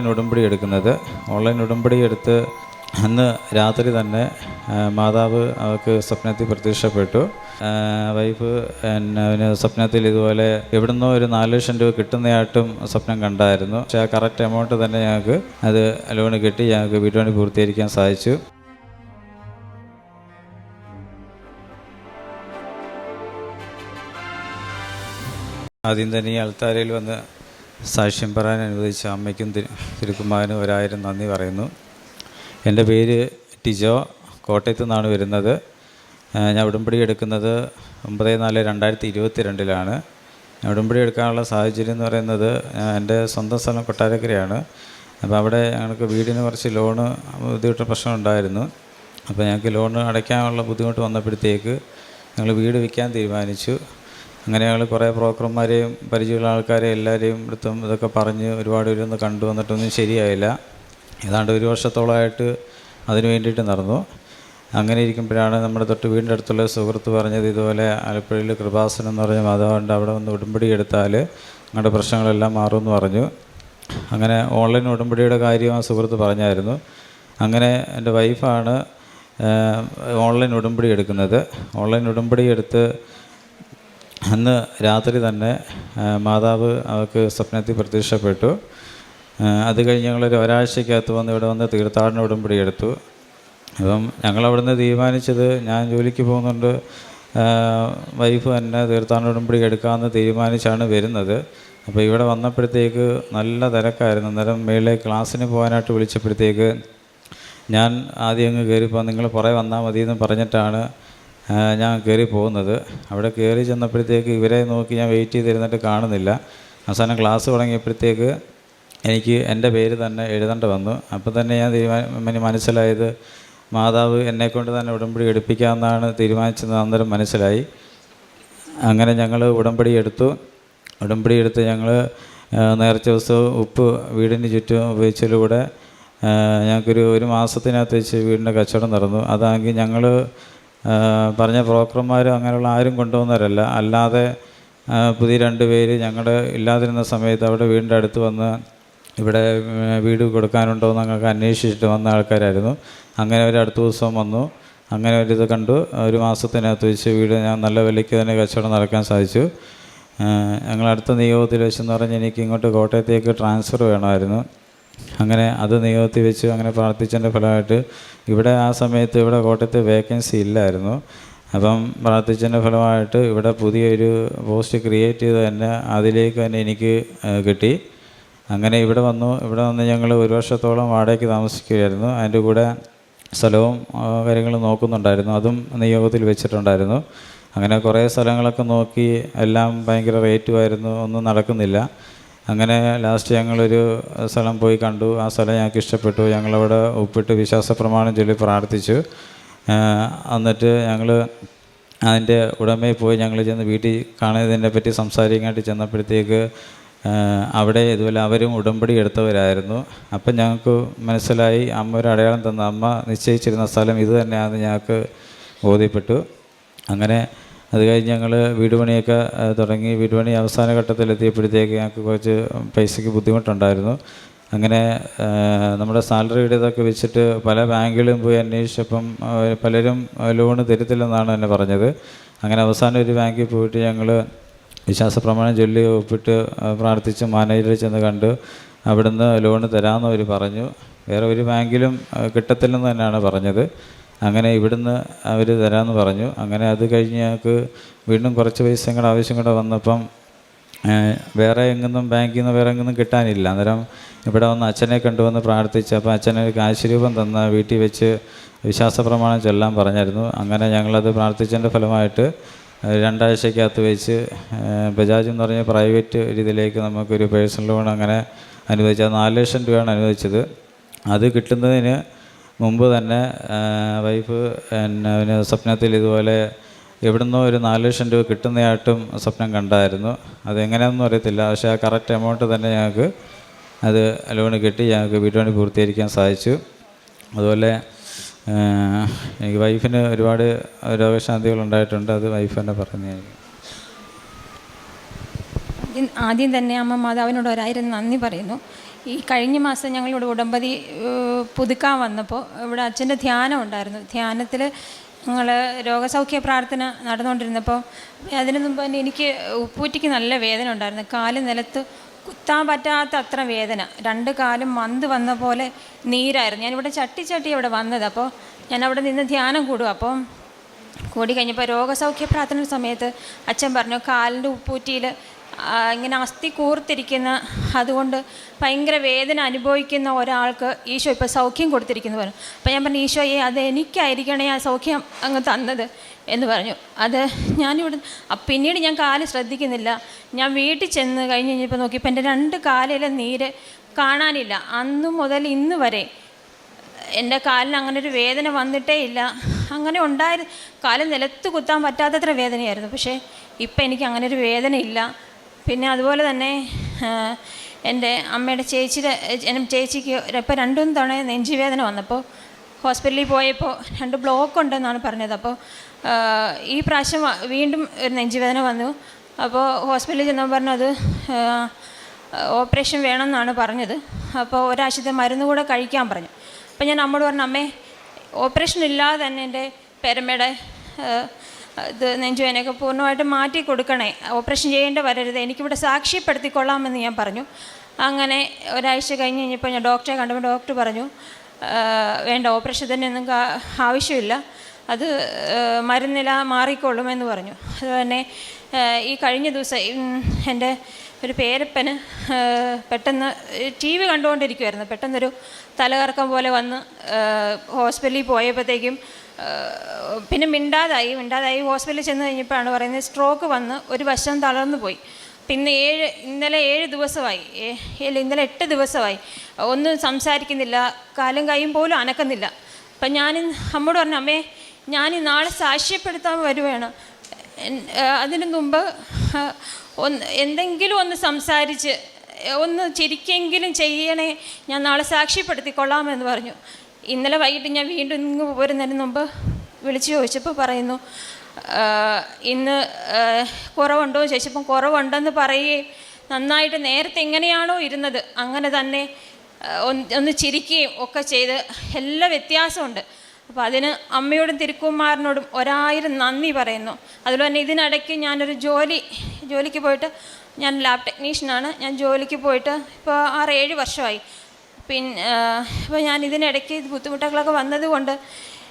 Online ഉടമ്പടി എടുക്കുന്നത്. Online ഉടമ്പടി എടുത്ത് അന്ന് രാത്രി തന്നെ മാതാവ് അവൾക്ക് സ്വപ്നത്തിൽ പ്രത്യക്ഷപ്പെട്ടു. വൈഫ് അവന് സ്വപ്നത്തിൽ ഇതുപോലെ എവിടുന്നോ ഒരു നാല് ലക്ഷം രൂപ കിട്ടുന്നതായിട്ടും സ്വപ്നം കണ്ടായിരുന്നു. പക്ഷേ ആ കറക്റ്റ് എമൗണ്ട് തന്നെ ഞങ്ങൾക്ക് അത് ലോണ് കിട്ടി ഞങ്ങൾക്ക് വീട്ടുപണി പൂർത്തീകരിക്കാൻ സാധിച്ചു. ആദ്യം തന്നെ ഈ അൾത്താരയിൽ വന്ന് സാക്ഷ്യം പറയാൻ അനുവദിച്ച അമ്മയ്ക്കും തിരു- തിരുക്കുമാരനും ഒരായിരം നന്ദി പറയുന്നു. എന്റെ പേര് ടിജോ. കോട്ടയത്തു നിന്നാണ് വരുന്നത്. ഞാൻ ഉടമ്പടി എടുക്കുന്നത് ഒമ്പത് നാല് രണ്ടായിരത്തി ഇരുപത്തി രണ്ടിലാണ് ഞാൻ ഉടമ്പടി എടുക്കാനുള്ള സാഹചര്യം എന്ന് പറയുന്നത് എന്റെ സ്വന്തം സ്ഥലം കൊട്ടാരക്കരയാണ്. അപ്പോൾ അവിടെ ഞങ്ങൾക്ക് വീടിന് കുറച്ച് ലോണ് ബുദ്ധിമുട്ട് പ്രശ്നം ഉണ്ടായിരുന്നു. അപ്പോൾ ഞങ്ങൾക്ക് ലോണ് അടയ്ക്കാനുള്ള ബുദ്ധിമുട്ട് വന്നപ്പോഴത്തേക്ക് ഞങ്ങൾ വീട് വിൽക്കാൻ തീരുമാനിച്ചു. അങ്ങനെ ഞങ്ങൾ കുറേ ബ്രോക്കർമാരെയും പരിചയമുള്ള ആൾക്കാരെയും എല്ലാവരെയും അടുത്തും ഇതൊക്കെ പറഞ്ഞ് ഒരുപാട് പേരൊന്ന് കണ്ടു വന്നിട്ടൊന്നും ശരിയായില്ല. ഏതാണ്ട് ഒരു വർഷത്തോളമായിട്ട് അതിനു വേണ്ടിയിട്ട് നടന്നു. അങ്ങനെ ഇരിക്കുമ്പോഴാണ് നമ്മുടെ തൊട്ട് വീടിന്റെ അടുത്തുള്ള സുഹൃത്ത് പറഞ്ഞത് ഇതുപോലെ ആലപ്പുഴയിൽ കൃപാസനം എന്ന് പറഞ്ഞ മാധവന്റെ അവിടെ വന്ന് ഉടമ്പടി എടുത്താൽ നിങ്ങളുടെ പ്രശ്നങ്ങളെല്ലാം മാറുമെന്ന് പറഞ്ഞു. അങ്ങനെ ഓൺലൈൻ ഉടമ്പടിയുടെ കാര്യം ആ സുഹൃത്ത് പറഞ്ഞായിരുന്നു. അങ്ങനെ എന്റെ വൈഫാണ് ഓൺലൈൻ ഉടമ്പടി എടുക്കുന്നത്. ഓൺലൈൻ ഉടമ്പടി എടുത്ത് അന്ന് രാത്രി തന്നെ മാതാവ് അവൾക്ക് സ്വപ്നത്തിൽ പ്രത്യക്ഷപ്പെട്ടു. അത് കഴിഞ്ഞ് ഞങ്ങളൊരു ഒരാഴ്ചക്കകത്ത് വന്ന് ഇവിടെ വന്ന് തീർത്ഥാടന ഉടമ്പടി എടുത്തു. അപ്പം ഞങ്ങളവിടുന്ന് തീരുമാനിച്ചത് ഞാൻ ജോലിക്ക് പോകുന്നുണ്ട് വൈഫ് തന്നെ തീർത്ഥാടന ഉടമ്പടി എടുക്കാമെന്ന് തീരുമാനിച്ചാണ് വരുന്നത്. അപ്പോൾ ഇവിടെ വന്നപ്പോഴത്തേക്ക് നല്ല തിരക്കായിരുന്നു. അന്നേരം മേളിലെ ക്ലാസ്സിന് പോകാനായിട്ട് വിളിച്ചപ്പോഴത്തേക്ക് ഞാൻ ആദ്യം അങ്ങ് കയറിപ്പോൾ നിങ്ങൾ പുറകെ വന്നാൽ മതി എന്ന് പറഞ്ഞിട്ടാണ് ഞാൻ കയറി പോകുന്നത്. അവിടെ കയറി ചെന്നപ്പോഴത്തേക്ക് ഇവരെ നോക്കി ഞാൻ വെയിറ്റ് ചെയ്തിരുന്നിട്ട് കാണുന്നില്ല. അവസാനം ക്ലാസ് തുടങ്ങിയപ്പോഴത്തേക്ക് എനിക്ക് എന്റെ പേര് തന്നെ എഴുതേണ്ട വന്നു. അപ്പോൾ തന്നെ ഞാൻ തീരുമാനം മനസ്സിലായത് മാതാവ് എന്നെക്കൊണ്ട് തന്നെ ഉടമ്പടി എടുപ്പിക്കാമെന്നാണ് തീരുമാനിച്ചത് അന്നേരം മനസ്സിലായി. അങ്ങനെ ഞങ്ങൾ ഉടമ്പടി എടുത്തു. ഉടമ്പടി എടുത്ത് ഞങ്ങൾ നേർച്ച ദിവസവും ഉപ്പ് വീടിന് ചുറ്റും ഉപയോഗിച്ചതിലൂടെ ഞങ്ങൾക്കൊരു ഒരു മാസത്തിനകത്ത് വെച്ച് വീടിന്റെ കച്ചവടം നടന്നു. അതാണെങ്കിൽ ഞങ്ങൾ പറഞ്ഞ ബ്രോക്കർമാരും അങ്ങനെയുള്ള ആരും കൊണ്ടുവന്നവരല്ല. അല്ലാതെ പുതിയ രണ്ട് പേര് ഞങ്ങളുടെ ഇല്ലാതിരുന്ന സമയത്ത് അവിടെ വീടിന്റെ അടുത്ത് വന്ന് ഇവിടെ വീട് കൊടുക്കാനുണ്ടോ എന്ന് ഞങ്ങൾക്ക് അന്വേഷിച്ചിട്ട് വന്ന ആൾക്കാരായിരുന്നു. അങ്ങനെ ഒരു അടുത്ത ദിവസം വന്നു. അങ്ങനെ ഒരിത് കണ്ടു. ഒരു മാസത്തിനകത്ത് വെച്ച് വീട് ഞാൻ നല്ല വിലയ്ക്ക് തന്നെ കച്ചവടം നടക്കാൻ സാധിച്ചു. ഞങ്ങൾ അടുത്ത നിയോഗത്തിൽ വെച്ചെന്ന് പറഞ്ഞ് എനിക്ക് ഇങ്ങോട്ട് കോട്ടയത്തേക്ക് ട്രാൻസ്ഫർ വേണമായിരുന്നു. അങ്ങനെ അത് നിയോഗത്തിൽ വെച്ച് അങ്ങനെ പ്രാർത്ഥിച്ചതിന്റെ ഫലമായിട്ട് ഇവിടെ ആ സമയത്ത് ഇവിടെ കോട്ടയത്ത് വേക്കൻസി ഇല്ലായിരുന്നു. അപ്പം പ്രാർത്ഥിച്ചതിന്റെ ഫലമായിട്ട് ഇവിടെ പുതിയൊരു പോസ്റ്റ് ക്രിയേറ്റ് ചെയ്ത് തന്നെ അതിലേക്ക് തന്നെ എനിക്ക് കിട്ടി. അങ്ങനെ ഇവിടെ വന്നു. ഇവിടെ വന്ന് ഞങ്ങൾ ഒരു വർഷത്തോളം വാടകയ്ക്ക് താമസിക്കുകയായിരുന്നു. അതിന്റെ കൂടെ സ്ഥലവും കാര്യങ്ങളും നോക്കുന്നുണ്ടായിരുന്നു. അതും നിയോഗത്തിൽ വെച്ചിട്ടുണ്ടായിരുന്നു. അങ്ങനെ കുറേ സ്ഥലങ്ങളൊക്കെ നോക്കി എല്ലാം ഭയങ്കര റേറ്റുമായിരുന്നു ഒന്നും നടക്കുന്നില്ല. അങ്ങനെ ലാസ്റ്റ് ഞങ്ങളൊരു സ്ഥലം പോയി കണ്ടു. ആ സ്ഥലം ഞങ്ങൾക്ക് ഇഷ്ടപ്പെട്ടു. ഞങ്ങളവിടെ ഒപ്പിട്ട് വിശ്വാസ പ്രമാണം ചൊല്ലി പ്രാർത്ഥിച്ചു. എന്നിട്ട് ഞങ്ങൾ അതിന്റെ ഉടമയിൽ പോയി ഞങ്ങൾ ചെന്ന് വീട്ടിൽ കാണുന്നതിനെ പറ്റി സംസാരിക്കാനായിട്ട് ചെന്നപ്പോഴത്തേക്ക് അവിടെ ഇതുപോലെ അവരും ഉടമ്പടി എടുത്തവരായിരുന്നു. അപ്പം ഞങ്ങൾക്ക് മനസ്സിലായി അമ്മ ഒരു അടയാളം തന്ന അമ്മ നിശ്ചയിച്ചിരുന്ന സ്ഥലം ഇത് തന്നെയാണെന്ന് ഞങ്ങൾക്ക് ബോധ്യപ്പെട്ടു. അങ്ങനെ അത് കഴിഞ്ഞ് ഞങ്ങൾ വീട് പണിയൊക്കെ തുടങ്ങി. വീട് പണി അവസാന ഘട്ടത്തിലെത്തിയപ്പോഴത്തേക്ക് ഞങ്ങൾക്ക് കുറച്ച് പൈസയ്ക്ക് ബുദ്ധിമുട്ടുണ്ടായിരുന്നു. അങ്ങനെ നമ്മുടെ സാലറിയുടേതൊക്കെ വെച്ചിട്ട് പല ബാങ്കുകളും പോയി അന്വേഷിച്ചപ്പം പലരും ലോണ് തരത്തില്ലെന്നാണ് എന്നെ പറഞ്ഞത്. അങ്ങനെ അവസാനം ഒരു ബാങ്കിൽ പോയിട്ട് ഞങ്ങൾ വിശ്വാസ പ്രമാണം ചൊല്ലി ഒപ്പിട്ട് പ്രാർത്ഥിച്ച് മാനേജറിൽ ചെന്ന് കണ്ട് അവിടുന്ന് ലോണ് തരാമെന്ന് അവർ പറഞ്ഞു. വേറെ ഒരു ബാങ്കിലും കിട്ടത്തില്ലെന്ന് തന്നെയാണ് പറഞ്ഞത്. അങ്ങനെ ഇവിടുന്ന് അവർ തരാമെന്ന് പറഞ്ഞു. അങ്ങനെ അത് കഴിഞ്ഞ് ഞങ്ങൾക്ക് വീണ്ടും കുറച്ച് പൈസ ആവശ്യം കൂടെ വന്നപ്പം വേറെ എങ്ങൊന്നും ബാങ്കിൽ നിന്ന് വേറെ എങ്ങൊന്നും കിട്ടാനില്ല. അന്നേരം ഇവിടെ വന്ന് അച്ഛനെ കണ്ടുവന്ന് പ്രാർത്ഥിച്ച് അപ്പോൾ അച്ഛനൊരു കാശുരൂപം തന്ന വീട്ടിൽ വെച്ച് വിശ്വാസ പ്രമാണം ചൊല്ലാൻ പറഞ്ഞായിരുന്നു. അങ്ങനെ ഞങ്ങളത് പ്രാർത്ഥിച്ചതിന്റെ ഫലമായിട്ട് രണ്ടാഴ്ചക്കകത്ത് വെച്ച് ബജാജ് എന്ന് പറഞ്ഞ പ്രൈവറ്റ് രീതിയിലേക്ക് നമുക്കൊരു പേഴ്സണൽ ലോൺ അങ്ങനെ അനുവദിച്ചത് നാല് ലക്ഷം രൂപയാണ് അനുവദിച്ചത്. അത് കിട്ടുന്നതിന് മുമ്പ് തന്നെ വൈഫ് എന്നെ അവന് സ്വപ്നത്തിൽ ഇതുപോലെ എവിടുന്നോ ഒരു നാല് ലക്ഷം രൂപ കിട്ടുന്നതായിട്ടും സ്വപ്നം കണ്ടായിരുന്നു. അതെങ്ങനെയാണെന്നും അറിയത്തില്ല. പക്ഷേ ആ കറക്റ്റ് എമൗണ്ട് തന്നെ ഞങ്ങൾക്ക് അത് ലോണ് കിട്ടി ഞങ്ങൾക്ക് വീട്ടുപണി പൂർത്തീകരിക്കാൻ സാധിച്ചു. അതുപോലെ എനിക്ക് വൈഫിന് ഒരുപാട് രോഗശാന്തികൾ ഉണ്ടായിട്ടുണ്ട്. അത് വൈഫ് തന്നെ പറഞ്ഞു ആദ്യം- തന്നെ അമ്മ മാതാവിനോട് ഒരായിരം നന്ദി പറയുന്നു. ഈ കഴിഞ്ഞ മാസം ഞങ്ങളിവിടെ ഉടമ്പതി പുതുക്കാൻ വന്നപ്പോൾ ഇവിടെ അച്ഛന്റെ ധ്യാനം ഉണ്ടായിരുന്നു. ധ്യാനത്തിൽ ഞങ്ങൾ രോഗസൗഖ്യ പ്രാർത്ഥന നടന്നുകൊണ്ടിരുന്നപ്പോൾ അതിനു മുമ്പ് തന്നെ എനിക്ക് ഉപ്പൂറ്റിക്ക് നല്ല വേദന ഉണ്ടായിരുന്നു. കാൽ നിലത്ത് കുത്താൻ പറ്റാത്ത അത്ര വേദന. രണ്ട് കാലും മന്ത് വന്ന പോലെ നീരായിരുന്നു. ഞാനിവിടെ ചട്ടി ചട്ടി അവിടെ വന്നത്. അപ്പോൾ ഞാൻ അവിടെ നിന്ന് ധ്യാനം കൂടും. അപ്പം കൂടി കഴിഞ്ഞപ്പോൾ രോഗസൗഖ്യ പ്രാർത്ഥന സമയത്ത് അച്ഛൻ പറഞ്ഞു കാലിന്റെ ഉപ്പൂറ്റിയിൽ ഇങ്ങനെ അസ്ഥി കൂർത്തിരിക്കുന്ന അതുകൊണ്ട് ഭയങ്കര വേദന അനുഭവിക്കുന്ന ഒരാൾക്ക് ഈശോ ഇപ്പോൾ സൗഖ്യം കൊടുത്തിരിക്കുന്നു പറഞ്ഞു. അപ്പോൾ ഞാൻ പറഞ്ഞു ഈശോയെ അത് എനിക്കായിരിക്കണേ ആ സൗഖ്യം അങ്ങ് തന്നത് എന്ന് പറഞ്ഞു. അത് ഞാനിവിടെ പിന്നീട് ഞാൻ കാൽ ശ്രദ്ധിക്കുന്നില്ല. ഞാൻ വീട്ടിൽ ചെന്ന് കഴിഞ്ഞ് കഴിഞ്ഞപ്പോൾ നോക്കിയപ്പോൾ എന്റെ രണ്ട് കാലിലെ നീര് കാണാനില്ല. അന്നു മുതൽ ഇന്ന് വരെ എന്റെ കാലിന് അങ്ങനെ ഒരു വേദന വന്നിട്ടേ ഇല്ല. അങ്ങനെ ഉണ്ടായിരുന്നു കാൽ നിലത്ത് കുത്താൻ പറ്റാത്തത്ര വേദനയായിരുന്നു. പക്ഷേ ഇപ്പം എനിക്ക് അങ്ങനെ ഒരു വേദന ഇല്ല. പിന്നെ അതുപോലെ തന്നെ എന്റെ അമ്മയുടെ ചേച്ചിയുടെ ചേച്ചിക്ക് ഇപ്പോൾ രണ്ടും തവണ നെഞ്ചുവേദന വന്നപ്പോൾ ഹോസ്പിറ്റലിൽ പോയപ്പോൾ രണ്ട് ബ്ലോക്ക് ഉണ്ടെന്നാണ് പറഞ്ഞത്. അപ്പോൾ ഈ പ്രാവശ്യം വീണ്ടും ഒരു നെഞ്ചുവേദന വന്നു. അപ്പോൾ ഹോസ്പിറ്റലിൽ ചെന്നപ്പോൾ പറഞ്ഞു അത് ഓപ്പറേഷൻ വേണമെന്നാണ് പറഞ്ഞത്. അപ്പോൾ ഒരാഴ്ചത്തെ മരുന്ന് കൂടെ കഴിക്കാൻ പറഞ്ഞു. അപ്പോൾ ഞാൻ നമ്മൾ പറഞ്ഞു അമ്മേ ഓപ്പറേഷൻ ഇല്ലാതെ തന്നെ എന്റെ പെരമയുടെ ഇത് നെഞ്ചുവേനൊക്കെ പൂർണമായിട്ട് മാറ്റി കൊടുക്കണേ. ഓപ്പറേഷൻ ചെയ്യേണ്ട വരരുത്. എനിക്കിവിടെ സാക്ഷ്യപ്പെടുത്തിക്കൊള്ളാമെന്ന് ഞാൻ പറഞ്ഞു. അങ്ങനെ ഒരാഴ്ച കഴിഞ്ഞ് കഴിഞ്ഞപ്പോൾ ഞാൻ ഡോക്ടറെ കണ്ടപ്പോൾ ഡോക്ടർ പറഞ്ഞു വേണ്ട ഓപ്പറേഷൻ തന്നെ ഒന്നും ആവശ്യമില്ല. അത് മരുന്നില മാറിക്കൊള്ളുമെന്ന് പറഞ്ഞു. അതുതന്നെ ഈ കഴിഞ്ഞ ദിവസം എന്റെ ഒരു പേരപ്പന് പെട്ടെന്ന് ടി വി കണ്ടുകൊണ്ടിരിക്കുമായിരുന്നു പെട്ടെന്നൊരു തലകറക്കം പോലെ വന്ന് ഹോസ്പിറ്റലിൽ പോയപ്പോഴത്തേക്കും പിന്നെ മിണ്ടാതായി മിണ്ടാതായി ഹോസ്പിറ്റലിൽ ചെന്ന് കഴിഞ്ഞപ്പോഴാണ് പറയുന്നത് സ്ട്രോക്ക് വന്ന് ഒരു വശം തളർന്നു പോയി. പിന്നെ ഏഴ് ഇന്നലെ ഏഴ് ദിവസമായി. ഏ- ഇന്നലെ എട്ട് ദിവസമായി. ഒന്നും സംസാരിക്കുന്നില്ല കാലും കൈയും പോലും അനക്കുന്നില്ല. അപ്പം ഞാൻ അമ്മോട് പറഞ്ഞു അമ്മേ ഞാൻ നാളെ സാക്ഷ്യപ്പെടുത്താൻ വരുവാണ്. അതിനു മുമ്പ് ഒന്ന് എന്തെങ്കിലും ഒന്ന് സംസാരിച്ച് ഒന്ന് ചിരിക്കെങ്കിലും ചെയ്യണേ ഞാൻ നാളെ സാക്ഷ്യപ്പെടുത്തിക്കൊള്ളാമെന്ന് പറഞ്ഞു. ഇന്നലെ വൈകിട്ട് ഞാൻ വീണ്ടും ഇങ്ങ് വരുന്നതിന് മുമ്പ് വിളിച്ചു ചോദിച്ചപ്പോൾ പറയുന്നു ഇന്ന് കുറവുണ്ടോ? ചോദിച്ചപ്പം കുറവുണ്ടെന്ന് പറയുകയും നന്നായിട്ട് നേരത്തെ എങ്ങനെയാണോ ഇരുന്നത് അങ്ങനെ തന്നെ ഒന്ന് ചിരിക്കുകയും ഒക്കെ ചെയ്ത് എല്ലാ വ്യത്യാസമുണ്ട്. അപ്പോൾ അതിന് അമ്മയോടും തിരുക്കുമാറിനോടും ഒരായിരം നന്ദി പറയുന്നു. അതുപോലെ തന്നെ ഇതിനിടയ്ക്ക് ഞാനൊരു ജോലി ജോലിക്ക് പോയിട്ട് ഞാൻ ലാബ് ടെക്നീഷ്യനാണ്. ഞാൻ ജോലിക്ക് പോയിട്ട് ഇപ്പോൾ ആറ് ഏഴ് വർഷമായി. പിന്നെ ഇപ്പോൾ ഞാൻ ഇതിനിടയ്ക്ക് ഇത് ബുദ്ധിമുട്ടുകളൊക്കെ വന്നതുകൊണ്ട്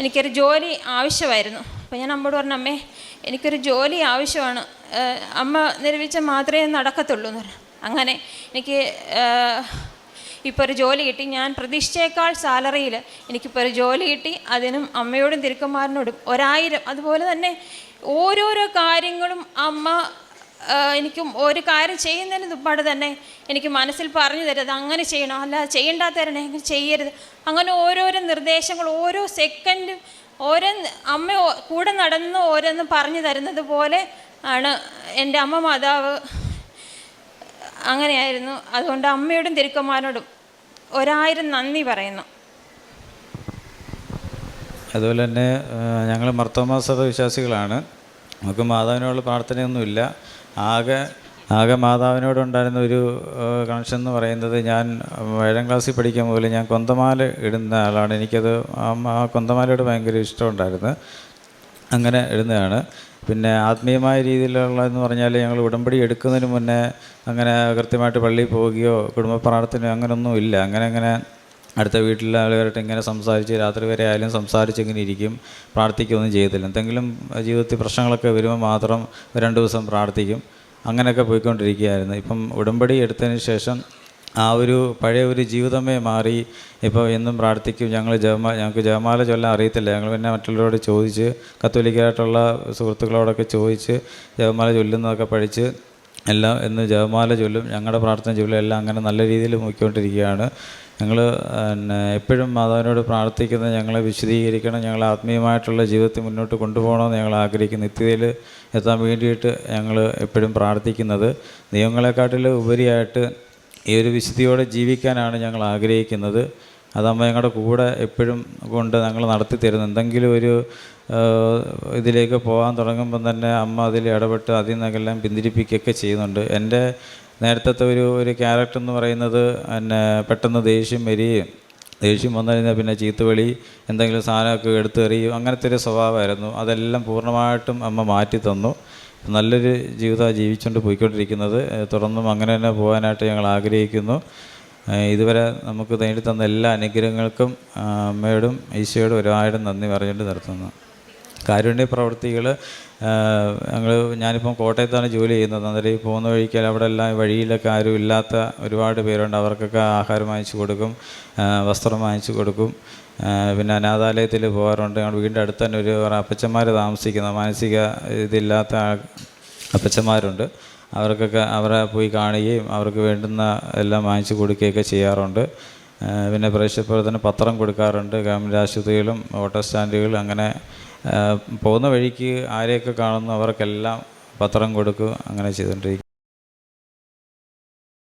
എനിക്കൊരു ജോലി ആവശ്യമായിരുന്നു. അപ്പോൾ ഞാൻ അമ്മയോട് പറഞ്ഞു അമ്മേ എനിക്കൊരു ജോലി ആവശ്യമാണ്. അമ്മ നിർവിച്ച മാത്രമേ നടക്കത്തുള്ളൂ എന്ന് പറഞ്ഞു. അങ്ങനെ എനിക്ക് ഇപ്പോൾ ഒരു ജോലി കിട്ടി. ഞാൻ പ്രതീക്ഷിച്ചേക്കാൾ സാലറിയിൽ എനിക്കിപ്പോൾ ഒരു ജോലി കിട്ടി. അതിനും അമ്മയോടും തിരുക്കന്മാരനോടും ഒരായിരം അതുപോലെ തന്നെ ഓരോരോ കാര്യങ്ങളും അമ്മ എനിക്കും ഒരു കാര്യം ചെയ്യുന്നതിന് മുമ്പാട് തന്നെ എനിക്ക് മനസ്സിൽ പറഞ്ഞു തരരുത് അങ്ങനെ ചെയ്യണം? അല്ല ചെയ്യേണ്ടാത്ത തരണേ ചെയ്യരുത്? അങ്ങനെ ഓരോരോ നിർദ്ദേശങ്ങൾ ഓരോ സെക്കൻഡും ഓരോ അമ്മ കൂടെ നടന്ന് ഓരോന്ന് പറഞ്ഞു തരുന്നത് പോലെ ആണ് എന്റെ അമ്മ മാതാവ്. അങ്ങനെയായിരുന്നു. അതുകൊണ്ട് അമ്മയോടും തിരുക്കന്മാരോടും ഒരായിരം നന്ദി പറയുന്നു. അതുപോലെ തന്നെ ഞങ്ങൾ മർത്തോമാ സഭ വിശ്വാസികളാണ്. നമുക്ക് മാതാവിനോടുള്ള പ്രാർത്ഥനയൊന്നുമില്ല ആകെ ആകെ മാതാവിനോടുണ്ടായിരുന്ന ഒരു കണക്ഷൻ എന്ന് പറയുന്നത് ഞാൻ ഏഴാം ക്ലാസ്സിൽ പഠിക്കാൻ മുതൽ ഞാൻ കൊന്തമാല ഇടുന്ന ആളാണ്. എനിക്കത് ആ ആ കൊന്തമാലയോട് ഭയങ്കര ഇഷ്ടമുണ്ടായിരുന്നു. അങ്ങനെ ഇടുന്നതാണ്. പിന്നെ ആത്മീയമായ രീതിയിലുള്ള എന്ന് പറഞ്ഞാൽ ഞങ്ങൾ ഉടമ്പടി എടുക്കുന്നതിന് മുന്നേ അങ്ങനെ കൃത്യമായിട്ട് പള്ളിയിൽ പോവുകയോ കുടുംബ പ്രാർത്ഥനയോ അങ്ങനെയൊന്നും ഇല്ല. അങ്ങനെ അങ്ങനെ അടുത്ത വീട്ടിലെ ആളുകാരായിട്ട് ഇങ്ങനെ സംസാരിച്ച് രാത്രി വരെ ആയാലും സംസാരിച്ച് ഇങ്ങനെ ഇരിക്കും പ്രാർത്ഥിക്കുകയൊന്നും ചെയ്യത്തില്ല. എന്തെങ്കിലും ജീവിതത്തിൽ പ്രശ്നങ്ങളൊക്കെ വരുമ്പോൾ മാത്രം രണ്ട് ദിവസം പ്രാർത്ഥിക്കും. അങ്ങനെയൊക്കെ പോയിക്കൊണ്ടിരിക്കുകയായിരുന്നു. ഇപ്പം ഉടമ്പടി എടുത്തതിന് ശേഷം ആ ഒരു പഴയ ഒരു ജീവിതമേ മാറി. ഇപ്പോൾ എന്നും പ്രാർത്ഥിക്കും. ഞങ്ങൾ ജപമാല ഞങ്ങൾക്ക് ജപമാല ചൊല്ലാൻ അറിയത്തില്ല. ഞങ്ങൾ പിന്നെ മറ്റുള്ളവരോട് ചോദിച്ച് കത്തോലിക്കായിട്ടുള്ള സുഹൃത്തുക്കളോടൊക്കെ ചോദിച്ച് ജപമാല ചൊല്ലുന്നതൊക്കെ പഠിച്ച് എല്ലാം എന്ന് ജപമാല ചൊല്ലും ഞങ്ങളുടെ പ്രാർത്ഥന ചൊല്ലും എല്ലാം അങ്ങനെ നല്ല രീതിയിൽ നോക്കിക്കൊണ്ടിരിക്കുകയാണ് ഞങ്ങൾ പിന്നെ എപ്പോഴും മാതാവിനോട് പ്രാർത്ഥിക്കുന്നത് ഞങ്ങളെ വിശദീകരിക്കണം ഞങ്ങളെ ആത്മീയമായിട്ടുള്ള ജീവിതത്തിൽ മുന്നോട്ട് കൊണ്ടുപോകണമെന്ന് ഞങ്ങൾ ആഗ്രഹിക്കുന്നു. നിത്യതയിൽ എത്താൻ വേണ്ടിയിട്ട് ഞങ്ങൾ എപ്പോഴും പ്രാർത്ഥിക്കുന്നത്. നിയമങ്ങളെക്കാട്ടിൽ ഉപരിയായിട്ട് ഈ ഒരു വിശുദ്ധിയോടെ ജീവിക്കാനാണ് ഞങ്ങൾ ആഗ്രഹിക്കുന്നത്. അതമ്മ ഞങ്ങളുടെ കൂടെ എപ്പോഴും കൊണ്ട് ഞങ്ങൾ നടത്തി തരുന്നു എന്തെങ്കിലും ഒരു ഇതിലേക്ക് പോകാൻ തുടങ്ങുമ്പം തന്നെ അമ്മ അതിൽ ഇടപെട്ട് അതിൽ നിന്നെല്ലാം പിന്തിരിപ്പിക്കുകയൊക്കെ ചെയ്യുന്നുണ്ട്. എന്റെ നേരത്തെ ഒരു ഒരു ക്യാരക്ടർ എന്ന് പറയുന്നത് എന്നെ പെട്ടെന്ന് ദേഷ്യം വരികയും ദേഷ്യം വന്നു കഴിഞ്ഞാൽ പിന്നെ ചീത്തവിളി എന്തെങ്കിലും സാധനമൊക്കെ എടുത്തെറിയും അങ്ങനത്തെ ഒരു സ്വഭാവമായിരുന്നു. അതെല്ലാം പൂർണമായിട്ടും അമ്മ മാറ്റി തന്നു. നല്ലൊരു ജീവിതമാണ് ജീവിച്ചുകൊണ്ട് പോയിക്കൊണ്ടിരിക്കുന്നത്. തുടർന്നും അങ്ങനെ തന്നെ പോകാനായിട്ട് ഞങ്ങൾ ആഗ്രഹിക്കുന്നു. ഇതുവരെ നമുക്ക് നേടി തന്ന എല്ലാ അനുഗ്രഹങ്ങൾക്കും അമ്മയോടും ഈശോയോടും ഒരുപാടും നന്ദി പറഞ്ഞിട്ട് നിർത്തുന്നു. കാരുണ്യ പ്രവർത്തികൾ ഞങ്ങൾ ഞാനിപ്പം കോട്ടയത്താണ് ജോലി ചെയ്യുന്നത്. അന്നേരം ഈ പോകുന്ന വഴിക്ക് അവിടെ എല്ലാം വഴിയിലൊക്കെ ആരും ഇല്ലാത്ത ഒരുപാട് പേരുണ്ട്. അവർക്കൊക്കെ ആഹാരം വാങ്ങിച്ചു കൊടുക്കും വസ്ത്രം വാങ്ങിച്ചു കൊടുക്കും. പിന്നെ അനാഥാലയത്തിൽ പോകാറുണ്ട്. ഞങ്ങളുടെ വീടിന്റെ അടുത്ത് തന്നെ ഒരു അപ്പച്ചന്മാർ താമസിക്കുന്ന മാനസിക ഇതില്ലാത്ത അപ്പച്ചന്മാരുണ്ട്. അവർക്കൊക്കെ അവരെ പോയി കാണുകയും അവർക്ക് വേണ്ടുന്ന എല്ലാം വാങ്ങിച്ചു കൊടുക്കുകയൊക്കെ ചെയ്യാറുണ്ട്. പിന്നെ തന്നെ പത്രം കൊടുക്കാറുണ്ട്. ഗവൺമെന്റ് ആശുപത്രികളും ഓട്ടോ സ്റ്റാൻഡുകളും അങ്ങനെ പോകുന്ന വഴിക്ക് ആരെയൊക്കെ കാണുന്നു അവർക്കെല്ലാം പത്രം കൊടുക്കും അങ്ങനെ ചെയ്തുകൊണ്ടിരിക്കും.